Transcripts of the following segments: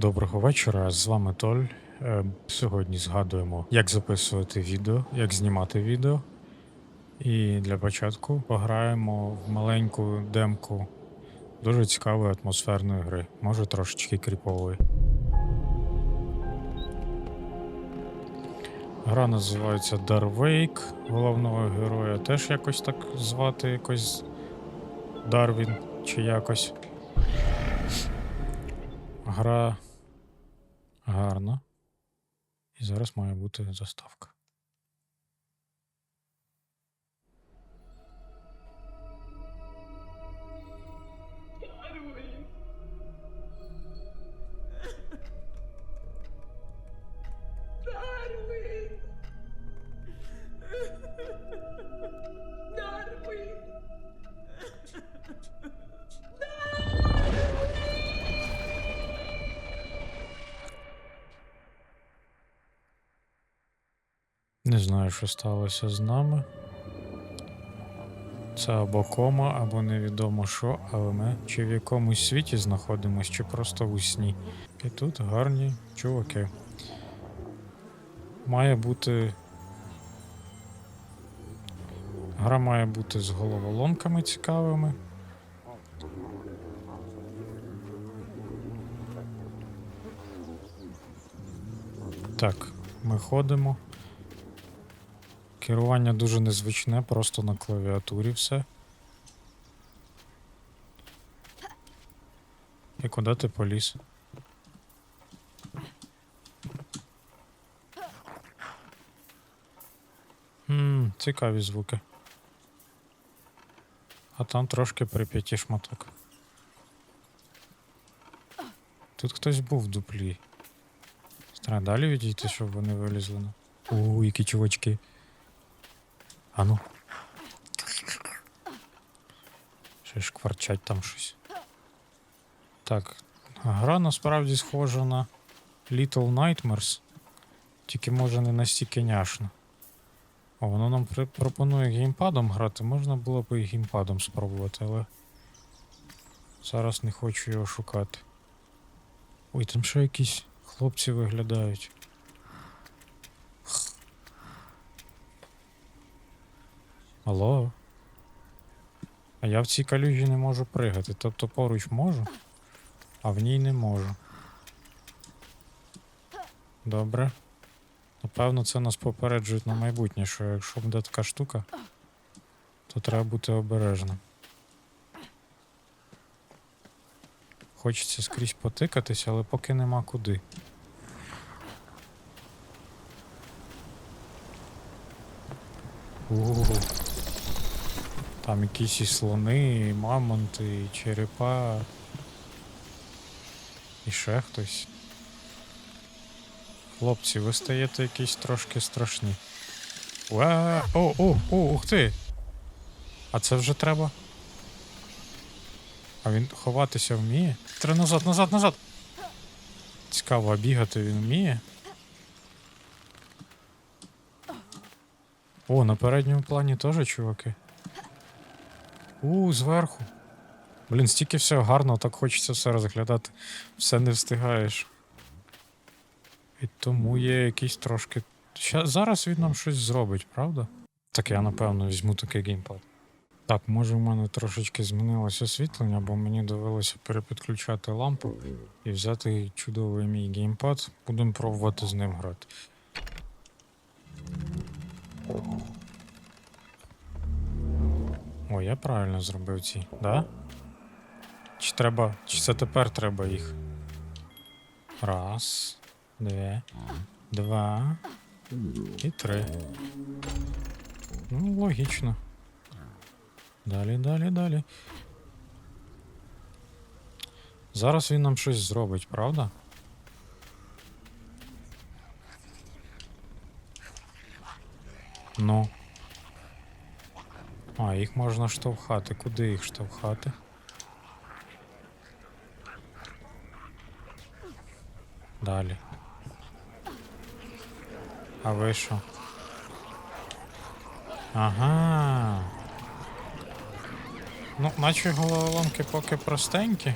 Доброго вечора, з вами Толь. Е, Сьогодні згадуємо, як записувати відео, як знімати відео. І для початку пограємо в маленьку демку дуже цікавої атмосферної гри, може трошечки кріпової. Гра називається Darwake. Головного героя теж якось так звати, якось Дарвін чи якось. Гра гарна. І зараз має бути заставка. Не знаю, що сталося з нами. Це або кома, або невідомо що, але ми чи в якомусь світі знаходимось, чи просто у сні. І тут гарні чуваки. Має бути. Гра має бути з головоломками цікавими. Так, ми ходимо. Керування дуже незвичне, просто на клавіатурі все. І куди ти поліз? Ммм, цікаві звуки. А там трошки прип'яті шматок. Тут хтось був в дуплі. Треба далі відійти, щоб вони вилізли. О, які чувачки. Ану. Ще ж кварчать там щось. Так, гра насправді схожа на Little Nightmares, тільки може не настільки няшно. О, воно нам пропонує геймпадом грати, можна було б і геймпадом спробувати, але зараз не хочу його шукати. Ой, там ще якісь хлопці виглядають. Алло? А я в цій калюжі не можу пригати. Тобто поруч можу, а в ній не можу. Добре. Напевно, це нас попереджують на майбутнє, що якщо буде така штука, то треба бути обережним. Хочеться скрізь потикатись, але поки нема куди. Ого. Там якісь і слони, і мамонти, і черепа. І ще хтось. Хлопці, ви стаєте якісь трошки страшні. Уа! О, о, о, ух ти! А це вже треба. А він ховатися вміє? Треба назад, назад, назад! Цікаво, а бігати він вміє? О, на передньому плані теж чуваки. У, зверху. Блін, стільки всього гарно, так хочеться все розглядати. Все не встигаєш. І тому є якийсь трошки. Ща, зараз він нам щось зробить, правда? Так я напевно візьму такий геймпад. Так, може в мене трошечки змінилося освітлення, бо мені довелося перепідключати лампу і взяти чудовий мій геймпад. Будемо пробувати з ним грати. О, я правильно зробив ці, да? Чи треба. Чи це тепер треба їх? Раз, дві, два і три. Ну, логічно. Далі, далі, далі. Зараз він нам щось зробить, правда? Ну. А, їх можна штовхати. Куди їх штовхати? Далі. А ви що? Ага. Ну, наче головоломки поки простенькі.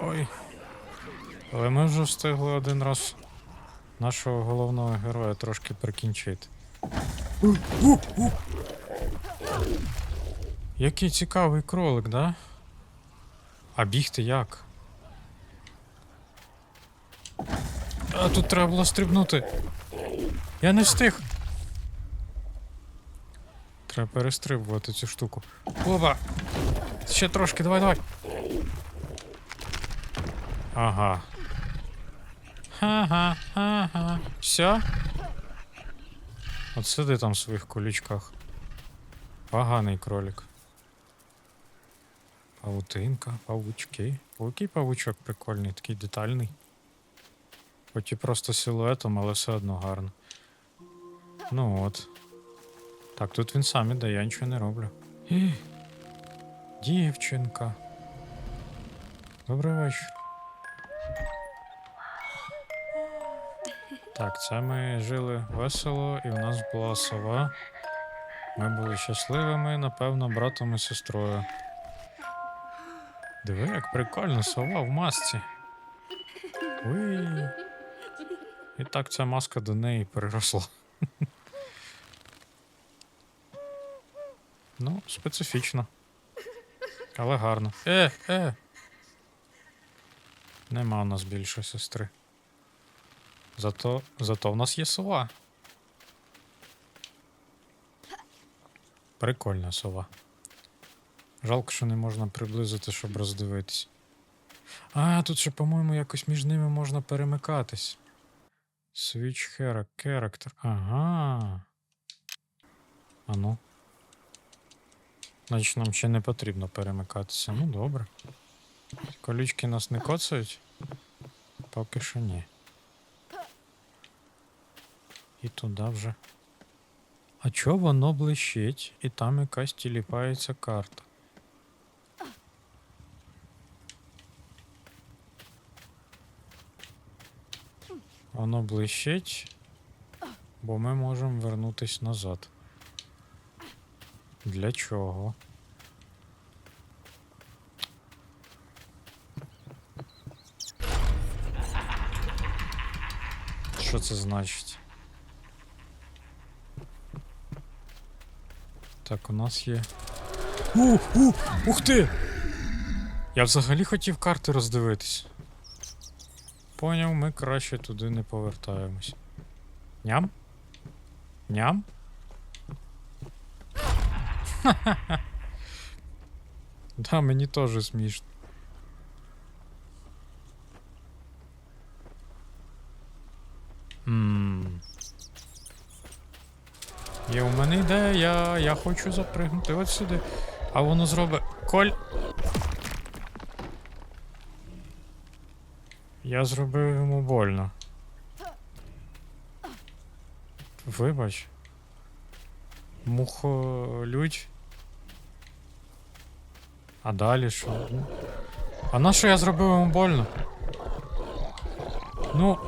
Ой. Але ми вже встигли один раз нашого головного героя трошки прикінчити. Який цікавий кролик, да? А бігти як? А тут треба було стрибнути. Я не встиг. Треба перестрибувати цю штуку. Опа! Ще трошки, давай, давай. Ага. Ага, ага. Все? От сиди там в своїх колючках. Поганий кролик. Павутинка, павучки. Який павучок прикольний, такий детальний. Хоч і просто силуетом, але все одно гарно. Ну от. Так, тут він сам іде, я нічого не роблю. Дівчинка. Добрий вечір. Так, це ми жили весело, і в нас була сова. Ми були щасливими, напевно, братом і сестрою. Диви, як прикольно, сова в масці. Уй. І так ця маска до неї переросла. Ну, специфічно. Але гарно. Е, е. Нема у нас більше сестри. Зато, зато в нас є сова. Прикольна сова. Жалко, що не можна приблизити, щоб роздивитись. А, тут ще, по-моєму, якось між ними можна перемикатись. Switch hero- character. Ага. А ну. Значить, нам ще не потрібно перемикатися. Ну, добре. Колючки нас не коцають? Поки що ні. І туди вже. А чо воно блищить, і там якась тіліпається карта. Воно блищить, бо ми можемо вернутись назад. Для чого? Що це значить? Так, у нас є. Ух, ух, ух ти! Я взагалі хотів карти роздивитись. Поняв, ми краще туди не повертаємось. Ням? Ням? Да, мені теж смішно. Ммм. Є у мене ідея, я хочу запригнути от сюди. А воно зробить. Коль. Я зробив йому больно. Вибач. Мухолюдь. А далі що? Ну. А на що я зробив йому больно? Ну.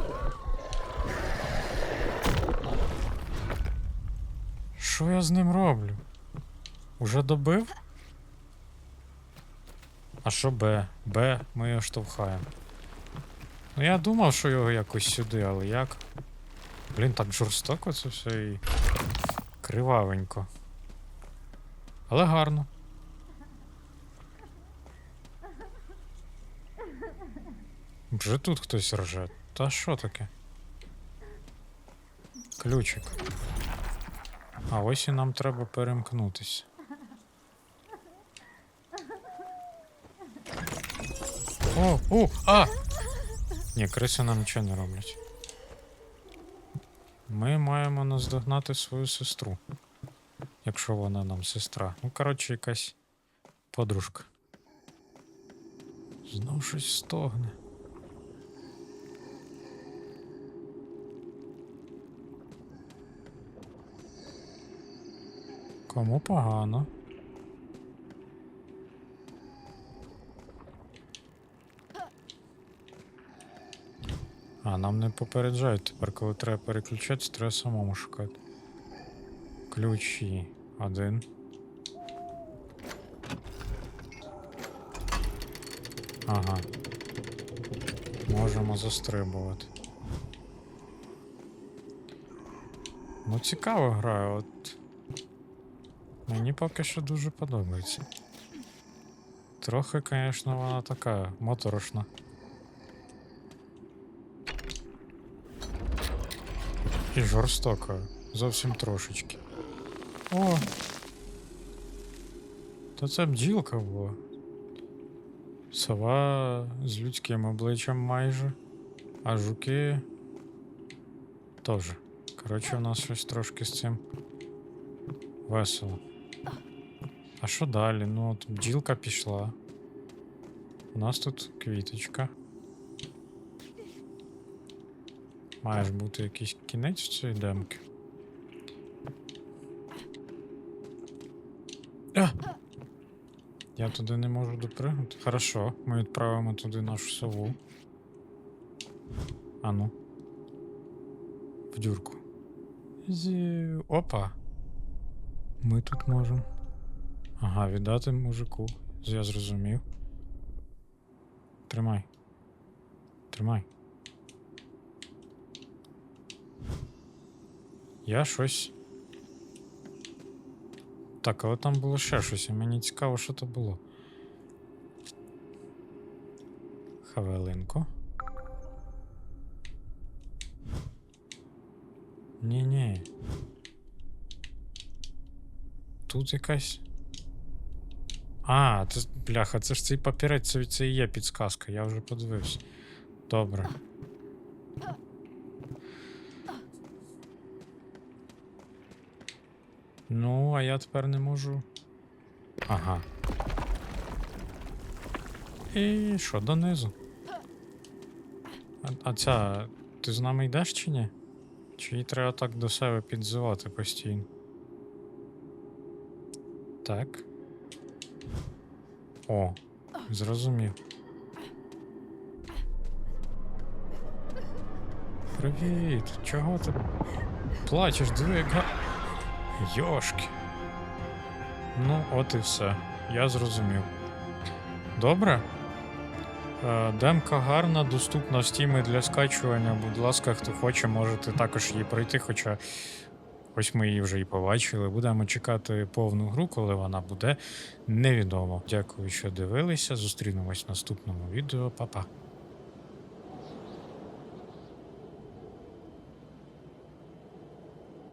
Що я з ним роблю? Уже добив? А що Б? Б ми його штовхаємо. Ну я думав, що його якось сюди, але як? Блін, так жорстоко це все і. Кривавенько. Але гарно. Вже тут хтось рже. Та що таке? Ключик. А ось і нам треба перемкнутись. О, о, а! Ні, криси нам нічого не роблять. Ми маємо наздогнати свою сестру. Якщо вона нам сестра. Ну, коротше, якась подружка. Знов щось стогне. Кому погано? А, нам не попереджають тепер, коли треба переключатися, треба самому шукати. Ключі. Один. Ага. Можемо застрибувати. Ну, цікаво гра, от. Мені поки що дуже подобається. Трохи, звісно, вона така моторошна. І жорстока. Зовсім трошечки. О! То це бджілка була. Сова з людським обличчям майже. А жуки. Теж. Коротше, у нас щось трошки з цим весело. А що далі? Ну, от бджілка пішла. У нас тут квіточка. Має ж бути якийсь кінець цієї демки. А! Я туди не можу допригнути. Хорошо, ми відправимо туди нашу сову. А ну. В дюрку. Зі... Опа. Ми тут можемо. Ага, віддати мужику. Я зрозумів. Тримай. Тримай. Я щось. Так, але там було ще щось, і мені цікаво, що то було. Хавелинко. Ні-ні. Тут якась. А, це бляха, це ж цей папірець, це, це і є підсказка, я вже подивився. Добре. Ну, а я тепер не можу. Ага. І що, донизу? А, а ця, ти з нами йдеш чи ні? Чи її треба так до себе підзивати постійно? Так. О, зрозумів. Привіт! Чого ти плачеш? Диви, як га... Йошки. Ну, от і все. Я зрозумів. Добре. Е, Демка гарна, доступна в Steam для скачування. Будь ласка, хто хоче, можете також її пройти, хоча ось ми її вже і побачили. Будемо чекати повну гру, коли вона буде. Невідомо. Дякую, що дивилися. Зустрінемось в наступному відео. Па-па.